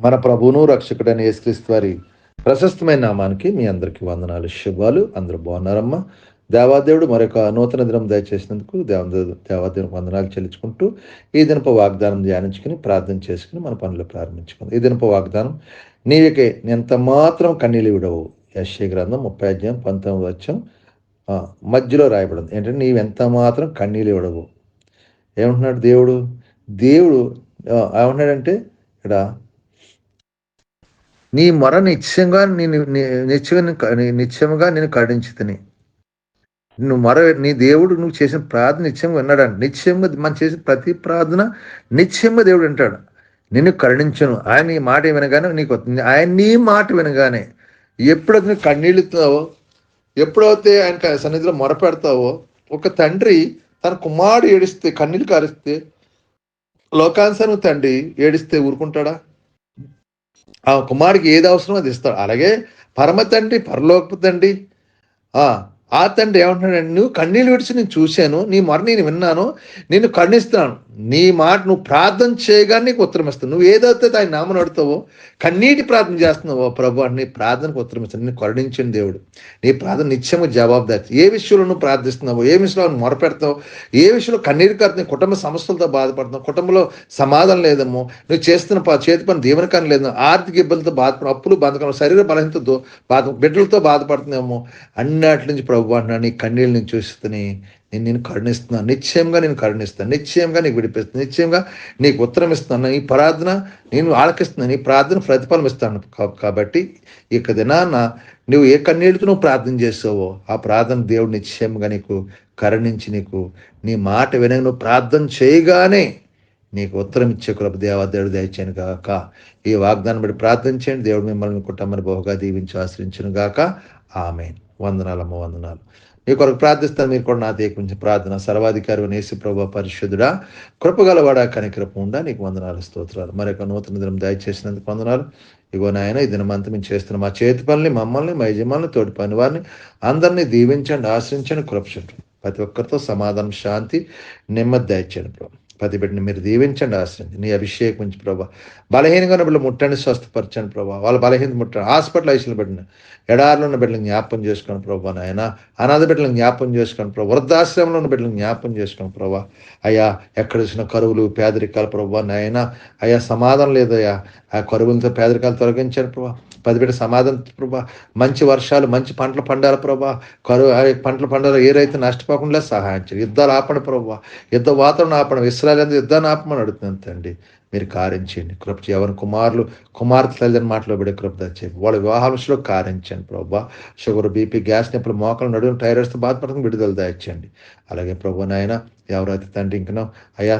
మన ప్రభువును రక్షకుడైన యేసుక్రీస్తు వారి ప్రశస్తమైన నామానికి మీ అందరికీ వందనాలు శుభాలు. అందరూ బాగున్నారమ్మా? దేవాదేవుడు మరొక నూతన దినం దయచేసినందుకు దేవ వందనాలు చెల్లించుకుంటూ ఈ దినప వాగ్దానం ధ్యానించుకుని ప్రార్థన చేసుకుని మన పనులు ప్రారంభించుకుందాం. ఈ దినప వాగ్దానం నీవికే ఎంత మాత్రం కన్నీళ్ళు విడవు. యశ్య గ్రంథం ముప్పై అధ్యాయం పంతొమ్మిది వచ్చం మధ్యలో రాయబడింది. ఏంటంటే నీవెంత మాత్రం కన్నీళ్ళు విడవు. ఏమంటున్నాడు దేవుడు? దేవుడు ఏమంటున్నాడంటే ఇక్కడ నీ మొర నిత్యంగా నేను నిత్యంగా నిత్యముగా నేను కరుణించుతని నువ్వు మొర నీ దేవుడు నువ్వు చేసిన ప్రార్థన నిత్యంగా విన్నాడు నిత్యంగా మనం చేసిన ప్రతి ప్రార్థన నిత్యంగా దేవుడు వింటాడు. నిన్ను కరుణించను. ఆయన నీ మాట వినగానే నీకు వస్తుంది. ఆయన నీ మాట వినగానే ఎప్పుడైతే నువ్వు కన్నీళ్ళుతావో ఎప్పుడైతే ఆయన సన్నిధిలో మొరపెడతావో ఒక తండ్రి తన కుమారుడు ఏడిస్తే కన్నీళ్ళు కారిస్తే లోకాన్సను తండ్రి ఏడిస్తే ఊరుకుంటాడా? ఆ కుమారుడికి ఏది అవసరమో అది ఇస్తాడు. అలాగే పరమ తండ్రి పరలోక తండ్రి ఆ తండ్రి ఏమంటున్నాడు నువ్వు కన్నీళ్ళు విడిచి నేను చూశాను నీ మొర నేను విన్నాను నేను కర్ణిస్తున్నాను నీ మాట నువ్వు ప్రార్థన చేయగానే నీకు ఉత్తరం ఇస్తాను. నువ్వు ఏదైతే దాని నామను అడుతావో కన్నీటి ప్రార్థన చేస్తున్నావో ప్రభు అని నీ ప్రార్థనకు ఉత్తరం ఇస్తాను. నేను కరుణించిన దేవుడు. నీ ప్రార్థన నిత్యము జవాబుదారి. ఏ విషయంలో నువ్వు ప్రార్థిస్తున్నావు ఏ విషయంలో నువ్వు మొరపెడతావు ఏ విషయంలో కన్నీరు కడుతున్నావు కుటుంబ సమస్యలతో బాధపడుతున్నావు కుటుంబంలో సమాధానం లేదమ్మో నువ్వు చేస్తున్న ప- చేతి పని దీవనకాన్ని లేదు ఆర్థిక ఇబ్బందులతో బాధపడు అప్పులు బాధకం శరీర బలహీనతతో బాధ బిడ్డలతో బాధపడుతున్నామో అన్నిటి నుంచి ప్రభు నీ కన్నీళ్ళు నేను చూస్తుని నేను నేను కరుణిస్తున్నాను. నిశ్చయంగా నేను కరుణిస్తాను. నిశ్చయంగా నీకు విడిపిస్తాను. నిశ్చయంగా నీకు ఉత్తరం ఇస్తున్నాను. ఈ ప్రార్థన నేను ఆలకిస్తున్నాను. ఈ ప్రార్థన ప్రతిఫలం ఇస్తాను. కాబట్టి ఇక దినాన నువ్వు ఏ కన్నీళ్ళతో నువ్వు ప్రార్థన చేసావో ఆ ప్రార్థన దేవుడు నిశ్చయంగా నీకు కరుణించి నీకు నీ మాట వినగా నువ్వు ప్రార్థన చేయగానే నీకు ఉత్తరం ఇచ్చే కృప దేవాదేవుడు దయచేయను గాక. ఈ వాగ్దానం బట్టి ప్రార్థన చేయండి. దేవుడు మిమ్మల్ని కుటుంబాన్ని బహుగా దీవించి ఆశ్రయించను గాక. ఆమె వందనాలమ్మ వందనాలు. మీ కొరకు ప్రార్థిస్తాను మీరు కూడా నా కొంచెం ప్రార్థన. సర్వాధికారి నేసి ప్రభు పరిశుద్ధుడా కృపగలవాడా కనికరపు ఉండా నీకు వందనాలు స్తోత్రాలు. మరొక నూతన దినం దయచేసినందుకు వందనాలు. ఇగో నాయన ఈ దినమంతా మేము చేస్తున్నాం మా చేతి పనులు మమ్మల్ని మా యజమానులు తోటి పని వారిని అందరినీ దీవించండి ఆశ్రయించండి కృపచండి ప్రతి ఒక్కరితో సమాధానం శాంతి నెమ్మది దయచేయండి ప్రభు. ప్రతి బిడ్డని మీరు దీవించండి ఆశ్రయించండి. నీ అభిషేకం నుంచి ప్రభా. బలహీనంగా ఉన్న బిడ్డలు ముట్టండి స్వస్థపరచండి ప్రభా. వాళ్ళ బలహీన ముట్టండి. హాస్పిటల్ ఐసీలు పెట్టిన ఎడారిలో ఉన్న బిడ్డలు జ్ఞాపం చేసుకోండి ప్రభా నాయన. అనాథ బిడ్డలను జ్ఞాపం చేసుకోండి ప్రభా. వృద్ధాశ్రమంలో ఉన్న బిడ్డలను జ్ఞాపం చేసుకోండి ప్రభా. అయ్యా ఎక్కడ చూసిన కరువులు పేదరికాలు ప్రభా నాయన. అయ్యా సమాధానం లేదయ్యా. ఆ కరువులతో పేదరికాలు తొలగించారు ప్రభా. పది బిడ్డ సమాధానం ప్రభా. మంచి వర్షాలు మంచి పంటలు పండాలి ప్రభా. కరువు పంటలు పండాలి. ఏ రైతు నష్టపోకుండా సహాయం చేయాలి యుద్ధాలు ఆపండి ప్రభా. యుద్ధ వాతావరణం ఆపడం. ఇస్రాయల్ అందు యుద్ధాన్ని ఆపమని అడుగుతున్నాను తండ్రి. మీరు కారించండి కృప ఎవరి కుమారులు కుమార్తె తల్లిని మాటలో బిడ్డ కృప చేయండి వాళ్ళ వివాహాంశంలో కారించండి చేయండి ప్రభా. షుగర్ బీపీ గ్యాస్ నొప్పులు మోకలు నడుము టైరాయిడ్స్తో బాధపడుతుంది విడుదల దాయించండి అలాగే ప్రభు నాయన ఎవరైతే తండ్రి ఇంకనో అయ్యా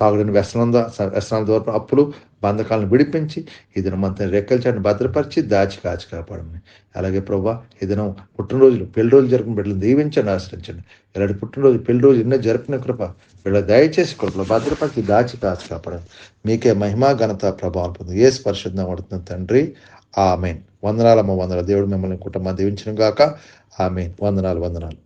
తాగుడిని వ్యసనం వ్యసనాల ద్వారా అప్పులు బంధకాలను విడిపించి ఈ దినమంతా రెక్కల చాటును భద్రపరిచి దాచి కాచి కాపాడండి. అలాగే ప్రభా ఈ దినం పుట్టినరోజులు పెళ్ళి రోజులు జరిపిన బిడ్డలు దీవించండి ఆశ్రయించండి. ఇలాంటి పుట్టినరోజు పెళ్ళి రోజు ఎన్నో జరిపిన కృప. వీళ్ళ దయచేసి కృపలో భద్రపరిచి దాచి కాచి కాపాడండి. మీకే మహిమా ఘనత ప్రభావం పొంది ఏ స్పర్శంగా పడుతుంది తండ్రి. ఆమెన్. వందనాలమ్మ వందనాలు. దేవుడు మిమ్మల్ని కుటుంబం దీవించిన గాక. ఆమెన్. వందనాలు వందనాలు.